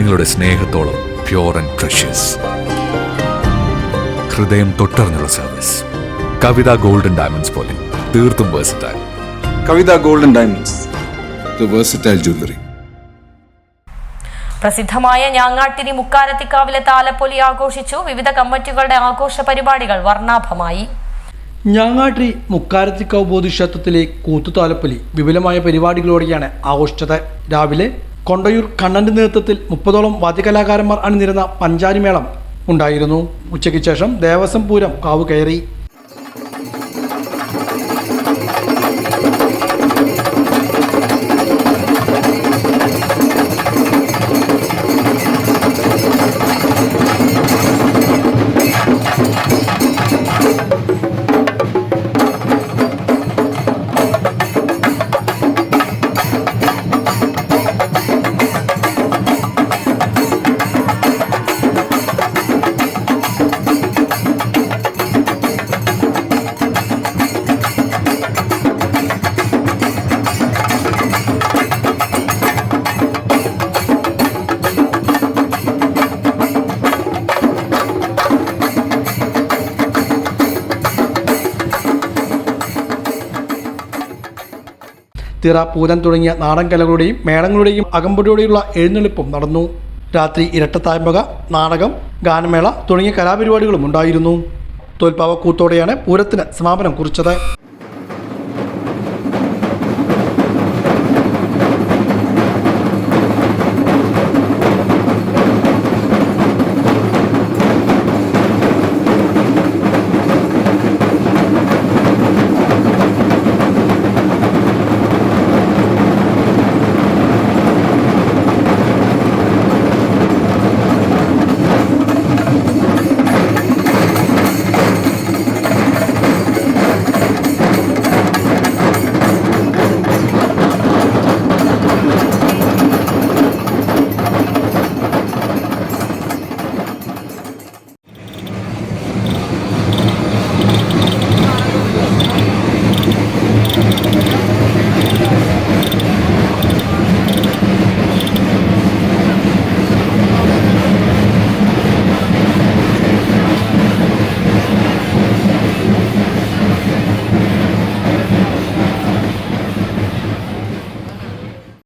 നിങ്ങളുടെ സ്നേഹത്തോളം pure and precious ഹൃദയം തൊട്ടറിഞ്ഞുള്ള സർവീസ് കവിത ഗോൾഡൻ ഡയമണ്ട്സ് പോലെ തീർത്തും versatile Kavitha golden diamonds. The versatile jewellery പ്രസിദ്ധമായ ഞാങ്ങാട്ടിരി മുക്കാരത്തിക്കാവിലെ താലപ്പൊലി ആഘോഷിച്ചു വിവിധ കമ്മിറ്റികളുടെ ആഘോഷ പരിപാടികൾ വർണാഭമായി. ഞാങ്ങാട്ടിരി മുക്കാരത്തിക്കാവ് ബോധിക്ഷേത്രത്തിലെ കൂത്തുതാലപ്പൊലി വിപുലമായ പരിപാടികളോടെയാണ് ആഘോഷിച്ചത്. രാവിലെ കൊണ്ടയൂർ കണ്ണന്റെ നേതൃത്വത്തിൽ മുപ്പതോളം വാദ്യകലാകാരന്മാർ അണിനിരുന്ന പഞ്ചാരിമേളം ഉണ്ടായിരുന്നു. ഉച്ചയ്ക്ക് ശേഷം ദേവസ്വം പൂരം കാവ് കയറി തിറ പൂരം തുടങ്ങിയ നാടൻ കലകളുടെയും മേളങ്ങളുടെയും അകമ്പടിയോടെയുള്ള എഴുന്നള്ളിപ്പും നടന്നു. രാത്രി ഇരട്ടത്തായ്മക നാടകം ഗാനമേള തുടങ്ങിയ കലാപരിപാടികളും ഉണ്ടായിരുന്നു. തോൽപ്പാവക്കൂത്തോടെയാണ് പൂരത്തിന് സമാപനം കുറിച്ചത്.